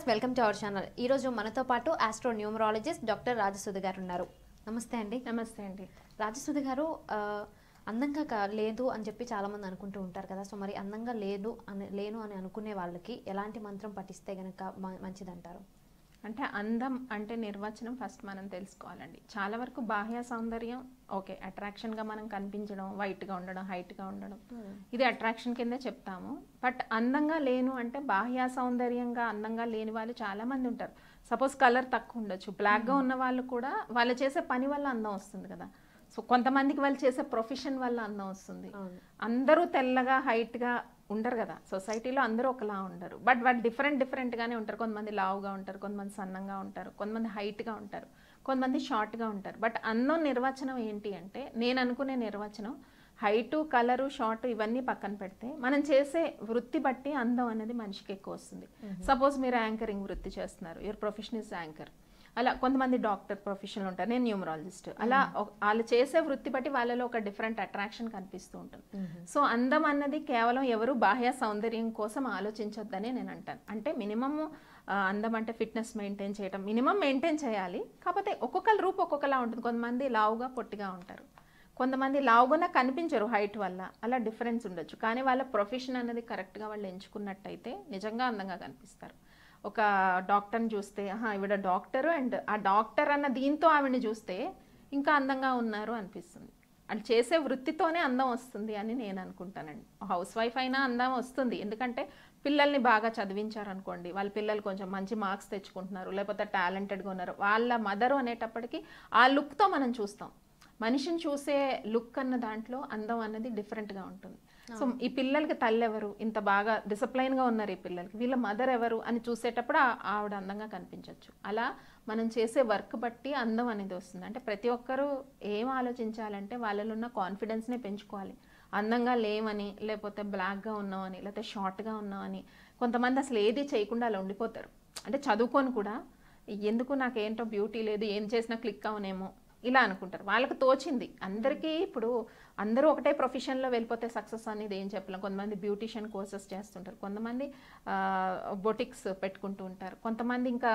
Viewers welcome to our channel. ఈ రోజు మనతో పాటు ఆస్ట్రో న్యూమరాలజిస్ట్ డాక్టర్ రాజసుధ గారు ఉన్నారు. నమస్తే అండి. నమస్తే అండి. రాజసుధ గారు అందంగా లేదు అని చెప్పి చాలా మంది అనుకుంటూ ఉంటారు కదా. సో మరి అందంగా లేదు అని లేను అని అనుకునే వాళ్ళకి ఎలాంటి మంత్రం పఠిస్తే గనక మంచిదంటారు? అంటే అందం అంటే నిర్వచనం ఫస్ట్ మనం తెలుసుకోవాలండి. చాలా వరకు బాహ్య సౌందర్యం ఓకే అట్రాక్షన్గా మనం కనిపించడం వైట్గా ఉండడం హైట్గా ఉండడం ఇది అట్రాక్షన్ కిందే చెప్తాము. బట్ అందంగా లేను అంటే బాహ్య సౌందర్యంగా అందంగా లేని వాళ్ళు చాలా మంది ఉంటారు. సపోజ్ కలర్ తక్కువ ఉండొచ్చు. బ్లాక్గా ఉన్న వాళ్ళు కూడా వాళ్ళు చేసే పని వల్ల అందం వస్తుంది కదా. సో కొంతమందికి వాళ్ళు చేసే ప్రొఫెషన్ వల్ల అందం వస్తుంది. అందరూ తెల్లగా హైట్గా ఉండరు కదా. సొసైటీలో అందరూ ఒకలా ఉండరు. బట్ వాళ్ళు డిఫరెంట్ డిఫరెంట్గానే ఉంటారు. కొంతమంది లావుగా ఉంటారు కొంతమంది సన్నంగా ఉంటారు కొంతమంది హైట్గా ఉంటారు కొంతమంది షార్ట్గా ఉంటారు. బట్ అందం నిర్వచనం ఏంటి అంటే నేను అనుకునే నిర్వచనం హైటు కలరు షార్ట్ ఇవన్నీ పక్కన పెడితే మనం చేసే వృత్తి బట్టి అందం అనేది మనిషికి ఎక్కువ వస్తుంది. సపోజ్ మీరు యాంకరింగ్ వృత్తి చేస్తున్నారు. Your profession is anchor. అలా కొంతమంది డాక్టర్ ప్రొఫెషనల్ ఉంటారు. నేను న్యూమరాలజిస్ట్. అలా వాళ్ళు చేసే వృత్తి బట్టి వాళ్ళలో ఒక డిఫరెంట్ అట్రాక్షన్ కనిపిస్తూ ఉంటుంది. సో అందం అన్నది కేవలం ఎవరు బాహ్య సౌందర్యం కోసం ఆలోచించొద్దనే నేను అంటాను. అంటే మినిమం అందం అంటే ఫిట్నెస్ మెయింటైన్ చేయడం మినిమం మెయింటైన్ చేయాలి. కాకపోతే ఒక్కొక్కరి రూపు ఒక్కొక్కలా ఉంటుంది. కొంతమంది లావుగా పొట్టిగా ఉంటారు. కొంతమంది లావుగా కనిపించరు హైట్ వల్ల. అలా డిఫరెన్స్ ఉండొచ్చు. కానీ వాళ్ళ ప్రొఫెషన్ అనేది కరెక్ట్గా వాళ్ళు ఎంచుకున్నట్టయితే నిజంగా అందంగా కనిపిస్తారు. ఒక డాక్టర్ని చూస్తే ఆహా ఈవిడ డాక్టర్ అండ్ ఆ డాక్టర్ అన్న దీంతో ఆవిడని చూస్తే ఇంకా అందంగా ఉన్నారు అనిపిస్తుంది. వాళ్ళు చేసే వృత్తితోనే అందం వస్తుంది అని నేను అనుకుంటానండి. హౌస్ వైఫ్ అయినా అందం వస్తుంది. ఎందుకంటే పిల్లల్ని బాగా చదివించారు అనుకోండి వాళ్ళ పిల్లలు కొంచెం మంచి మార్క్స్ తెచ్చుకుంటున్నారు లేకపోతే టాలెంటెడ్గా ఉన్నారు. వాళ్ళ మదరు అనేటప్పటికీ ఆ లుక్తో మనం చూస్తాం. మనిషిని చూసే లుక్ అన్న దాంట్లో అందం అనేది డిఫరెంట్గా ఉంటుంది. సో ఈ పిల్లలకి తల్లి ఎవరు ఇంత బాగా డిసిప్లైన్గా ఉన్నారు ఈ పిల్లలకి. వీళ్ళ మదర్ ఎవరు అని చూసేటప్పుడు ఆవిడ అందంగా కనిపించవచ్చు అలా మనం చేసే వర్క్ బట్టి అందం అనేది వస్తుంది. అంటే ప్రతి ఒక్కరూ ఏం ఆలోచించాలంటే వాళ్ళలో ఉన్న కాన్ఫిడెన్స్నే పెంచుకోవాలి. అందంగా లేవని లేకపోతే బ్లాక్గా ఉన్నామని లేకపోతే షార్ట్గా ఉన్నామని కొంతమంది అసలు ఏది చేయకుండా అలా ఉండిపోతారు. అంటే చదువుకొని కూడా. ఎందుకు నాకేంటో బ్యూటీ లేదు ఏం చేసినా క్లిక్ అవనేమో. ఇలా అనుకుంటారు. వాళ్ళకి తోచింది. అందరికీ ఇప్పుడు అందరూ ఒకటే ప్రొఫెషన్లో వెళ్ళిపోతే సక్సెస్ అనేది ఏం చెప్పలేం. కొంతమంది బ్యూటిషియన్ కోర్సెస్ చేస్తుంటారు. కొంతమంది బొటిక్స్ పెట్టుకుంటూ ఉంటారు. కొంతమంది ఇంకా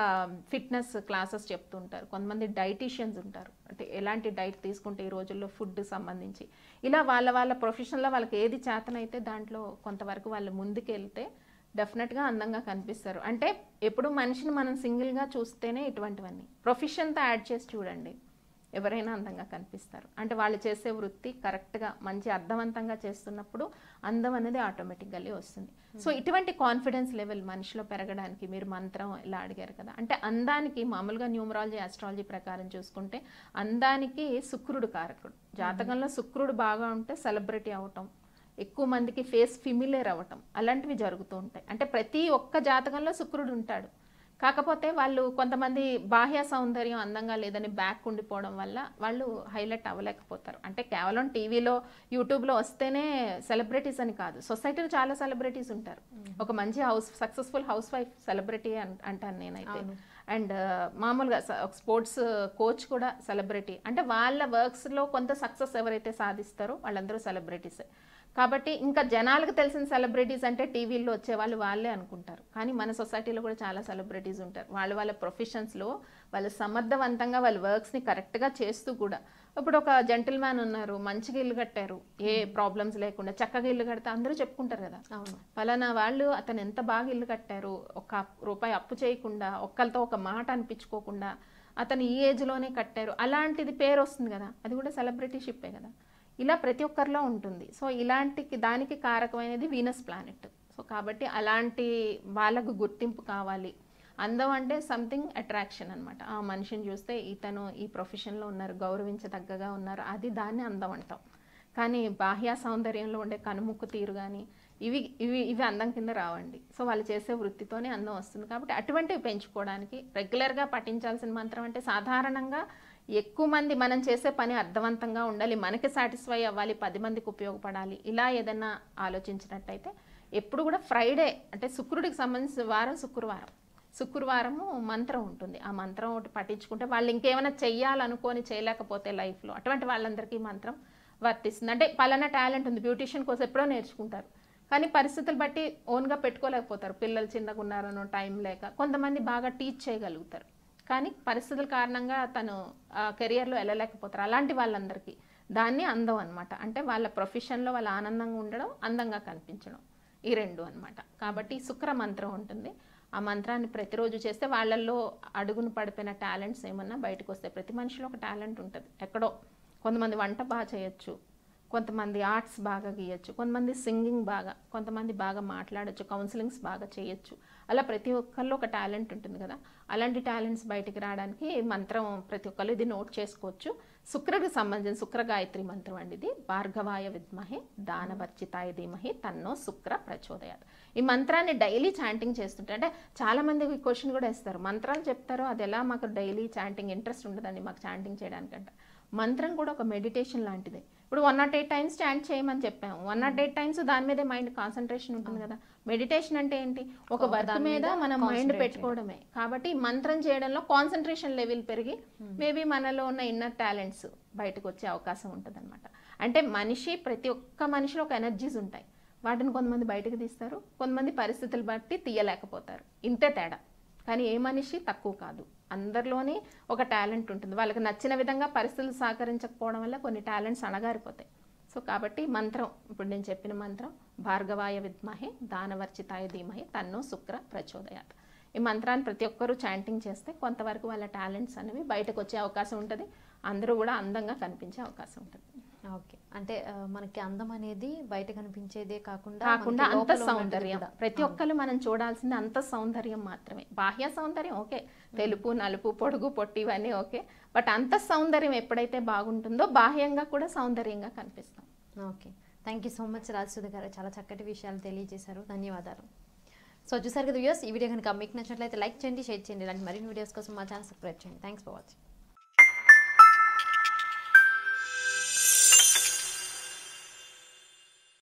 ఫిట్నెస్ క్లాసెస్ చెప్తూ ఉంటారు. కొంతమంది డైటీషియన్స్ ఉంటారు. అంటే ఎలాంటి డైట్ తీసుకుంటే ఈ రోజుల్లో ఫుడ్ సంబంధించి. ఇలా వాళ్ళ వాళ్ళ ప్రొఫెషన్లో వాళ్ళకి ఏది చేతనైతే దాంట్లో కొంతవరకు వాళ్ళు ముందుకెళ్తే డెఫినెట్గా అందంగా కనిపిస్తారు. అంటే ఎప్పుడు మనిషిని మనం సింగిల్గా చూస్తేనే ఇటువంటివన్నీ. ప్రొఫెషన్తో యాడ్ చేసి చూడండి. ఎవరైనా అందంగా కనిపిస్తారు. అంటే వాళ్ళు చేసే వృత్తి కరెక్ట్గా మంచి అర్థవంతంగా చేస్తున్నప్పుడు అందం అనేది ఆటోమేటిక్గా వస్తుంది. సో ఇటువంటి కాన్ఫిడెన్స్ లెవెల్ మనిషిలో పెరగడానికి మీరు మంత్రం ఇలా అడిగారు కదా. అంటే అందానికి మామూలుగా న్యూమరాలజీ ఆస్ట్రాలజీ ప్రకారం చూసుకుంటే అందానికి శుక్రుడు కారకుడు. జాతకంలో శుక్రుడు బాగా ఉంటే సెలబ్రిటీ అవటం ఎక్కువ మందికి ఫేస్ ఫిమిలేర్ అవ్వటం అలాంటివి జరుగుతూ ఉంటాయి. అంటే ప్రతి ఒక్క జాతకంలో శుక్రుడు ఉంటాడు. కాకపోతే వాళ్ళు కొంతమంది బాహ్య సౌందర్యం అందంగా లేదని బ్యాక్ ఉండిపోవడం వల్ల వాళ్ళు హైలైట్ అవ్వలేకపోతారు. అంటే కేవలం టీవీలో యూట్యూబ్లో వస్తేనే సెలబ్రిటీస్ అని కాదు సొసైటీలో చాలా సెలబ్రిటీస్ ఉంటారు. ఒక మంచి house successful house wife celebrity అంటాను నేనైతే. అండ్ మామూలుగా స్పోర్ట్స్ కోచ్ కూడా సెలబ్రిటీ. అంటే వాళ్ళ వర్క్స్లో కొంత సక్సెస్ ఎవరైతే సాధిస్తారో వాళ్ళందరూ సెలబ్రిటీసే. కాబట్టి ఇంకా జనాలకు తెలిసిన సెలబ్రిటీస్ అంటే టీవీల్లో వచ్చే వాళ్ళు వాళ్ళే అనుకుంటారు. కానీ మన సొసైటీలో కూడా చాలా సెలబ్రిటీస్ ఉంటారు. వాళ్ళ వాళ్ళ ప్రొఫెషన్స్లో వాళ్ళు సమర్థవంతంగా వాళ్ళ వర్క్స్ని కరెక్ట్గా చేస్తూ కూడా. ఇప్పుడు ఒక జెంటిల్ మ్యాన్ ఉన్నారు మంచిగా ఇల్లు కట్టారు ఏ ప్రాబ్లమ్స్ లేకుండా చక్కగా ఇల్లు కడితే అందరూ చెప్పుకుంటారు కదా. అవును. ఫలానా వాళ్ళు అతను ఎంత బాగా ఇల్లు కట్టారు ఒక రూపాయి అప్పు చేయకుండా ఒక్కరితో ఒక మాట అనిపించుకోకుండా అతను ఈ ఏజ్లోనే కట్టారు. అలాంటిది పేరు వస్తుంది కదా. అది కూడా సెలబ్రిటీషిప్పే కదా. ఇలా ప్రతి ఒక్కరిలో ఉంటుంది. సో ఇలాంటి దానికి కారకమైనది వీనస్ ప్లానెట్. సో కాబట్టి అలాంటి వాళ్ళకు గుర్తింపు కావాలి. అందం అంటే సంథింగ్ అట్రాక్షన్ అనమాట ఆ మనిషిని చూస్తే ఇతను ఈ ప్రొఫెషన్లో ఉన్నారు గౌరవించదగ్గగా ఉన్నారు అది దాన్ని అందం అంటాం. కానీ బాహ్య సౌందర్యంలో ఉండే కనుముక్కు తీరు కానీ ఇవి ఇవి ఇవి అందం కింద రావండి. సో వాళ్ళు చేసే వృత్తితోనే అందం వస్తుంది. కాబట్టి అటువంటివి పెంచుకోవడానికి రెగ్యులర్గా పఠించాల్సిన మంత్రం అంటే సాధారణంగా ఎక్కువ మంది మనం చేసే పని అర్థవంతంగా ఉండాలి మనకి సాటిస్ఫై అవ్వాలి పది మందికి ఉపయోగపడాలి. ఇలా ఏదైనా ఆలోచించినట్టయితే ఎప్పుడు కూడా ఫ్రైడే అంటే శుక్రుడికి సంబంధించిన వారం శుక్రవారం. శుక్రవారము మంత్రం ఉంటుంది. ఆ మంత్రం ఒకటి పఠించుకుంటే వాళ్ళు ఇంకేమైనా చెయ్యాలనుకొని చేయలేకపోతే లైఫ్లో అటువంటి వాళ్ళందరికీ మంత్రం వర్తిస్తుంది. అంటే పలానా టాలెంట్ ఉంది బ్యూటిషియన్ కోసం ఎప్పుడో నేర్చుకుంటారు. కానీ పరిస్థితులు బట్టి ఓన్గా పెట్టుకోలేకపోతారు. పిల్లలు చిన్నగా ఉన్నారనో టైం లేక కొంతమంది బాగా టీచ్ చేయగలుగుతారు. కానీ పరిస్థితుల కారణంగా తను కెరియర్లో వెళ్ళలేకపోతారు అలాంటి వాళ్ళందరికీ దాన్ని అందం అనమాట అంటే వాళ్ళ ప్రొఫెషన్లో వాళ్ళ ఆనందంగా ఉండడం అందంగా కనిపించడం. ఈ రెండు అనమాట కాబట్టి శుక్ర మంత్రం ఉంటుంది. ఆ మంత్రాన్ని ప్రతిరోజు చేస్తే వాళ్ళల్లో అడుగును పడిపోయిన టాలెంట్స్ ఏమన్నా బయటకు వస్తాయి ప్రతి మనిషిలో ఒక టాలెంట్ ఉంటుంది. ఎక్కడో కొంతమంది వంట బాగా చేయొచ్చు. కొంతమంది ఆర్ట్స్ బాగా గీయచ్చు కొంతమంది సింగింగ్ బాగా కొంతమంది బాగా మాట్లాడచ్చు కౌన్సిలింగ్స్ బాగా చేయొచ్చు. అలా ప్రతి ఒక్కళ్ళు ఒక టాలెంట్ ఉంటుంది కదా. అలాంటి టాలెంట్స్ బయటికి రావడానికి మంత్రం ప్రతి ఒక్కళ్ళు ఇది నోట్ చేసుకోవచ్చు. శుక్రకు సంబంధించిన శుక్ర గాయత్రి మంత్రం అండి ఇది. భార్గవాయ విద్మహే దానవర్చితాయ ధీమహి తన్నో శుక్ర ప్రచోదయాత్. ఈ మంత్రాన్ని డైలీ చాంటింగ్ చేస్తుంటే అంటే చాలామంది ఈ క్వశ్చన్ కూడా ఇస్తారు మంత్రాలు చెప్తారో అది ఎలా మాకు డైలీ చాంటింగ్ ఇంట్రెస్ట్ ఉండదండి మాకు చాంటింగ్ చేయడానికంటే. మంత్రం కూడా ఒక మెడిటేషన్ లాంటిదే. ఇప్పుడు one nought eight times chant చేయమని చెప్పాము. వన్ నాట్ ఎయిట్ టైమ్స్ దాని మీదే మైండ్ కాన్సన్ట్రేషన్ ఉంటుంది కదా. మెడిటేషన్ అంటే ఏంటి? ఒక వర్క్ మీద మనం మైండ్ పెట్టుకోవడమే. కాబట్టి మంత్రం చేయడంలో కాన్సన్ట్రేషన్ లెవెల్ పెరిగి మేబీ మనలో ఉన్న ఇన్నర్ టాలెంట్స్ బయటకు వచ్చే అవకాశం ఉంటుంది అంటే మనిషి ప్రతి ఒక్క మనిషిలో ఒక ఎనర్జీస్ ఉంటాయి. వాటిని కొంతమంది బయటకు తీస్తారు. కొంతమంది పరిస్థితులు బట్టి తీయలేకపోతారు. ఇంతే తేడా. కానీ ఏ మనిషి తక్కువ కాదు. అందరిలోనే ఒక టాలెంట్ ఉంటుంది. వాళ్ళకి నచ్చిన విధంగా పరిస్థితులు సహకరించకపోవడం వల్ల కొన్ని టాలెంట్స్ అణగారిపోతాయి. సో కాబట్టి మంత్రం ఇప్పుడు నేను చెప్పిన మంత్రం భార్గవాయ విద్మహే దానవర్చితాయ ధీమహి తన్నో శుక్ర ప్రచోదయాత్. ఈ మంత్రాన్ని ప్రతి ఒక్కరూ చాంటింగ్ చేస్తే కొంతవరకు వాళ్ళ టాలెంట్స్ అనేవి బయటకు వచ్చే అవకాశం ఉంటుంది. అందరూ కూడా అందంగా కనిపించే అవకాశం ఉంటుంది. ఓకే. అంటే మనకి అందం అనేది బయట కనిపించేదే కాకుండా కాకుండా అంత సౌందర్యం. ప్రతి ఒక్కరు మనం చూడాల్సింది అంత సౌందర్యం మాత్రమే. బాహ్య సౌందర్యం ఓకే. తెలుపు నలుపు పొడుగు పొట్టి ఇవన్నీ ఓకే. బట్ అంత సౌందర్యం ఎప్పుడైతే బాగుంటుందో బాహ్యంగా కూడా సౌందర్యంగా కనిపిస్తాం. Okay. Thank you so much Rajasudha గారు. చాలా చక్కటి విషయాలు తెలియజేశారు. ధన్యవాదాలు. సో చూసారు కదా వ్యూస్ ఈ వీడియో కనుక మీకు నచ్చినట్లయితే లైక్ చేయండి షేర్ చేయండి. ఇలాంటి మరిన్ని వీడియోస్ కోసం మా ఛానల్ సబ్స్క్రైబ్ చేయండి. Thanks for watching.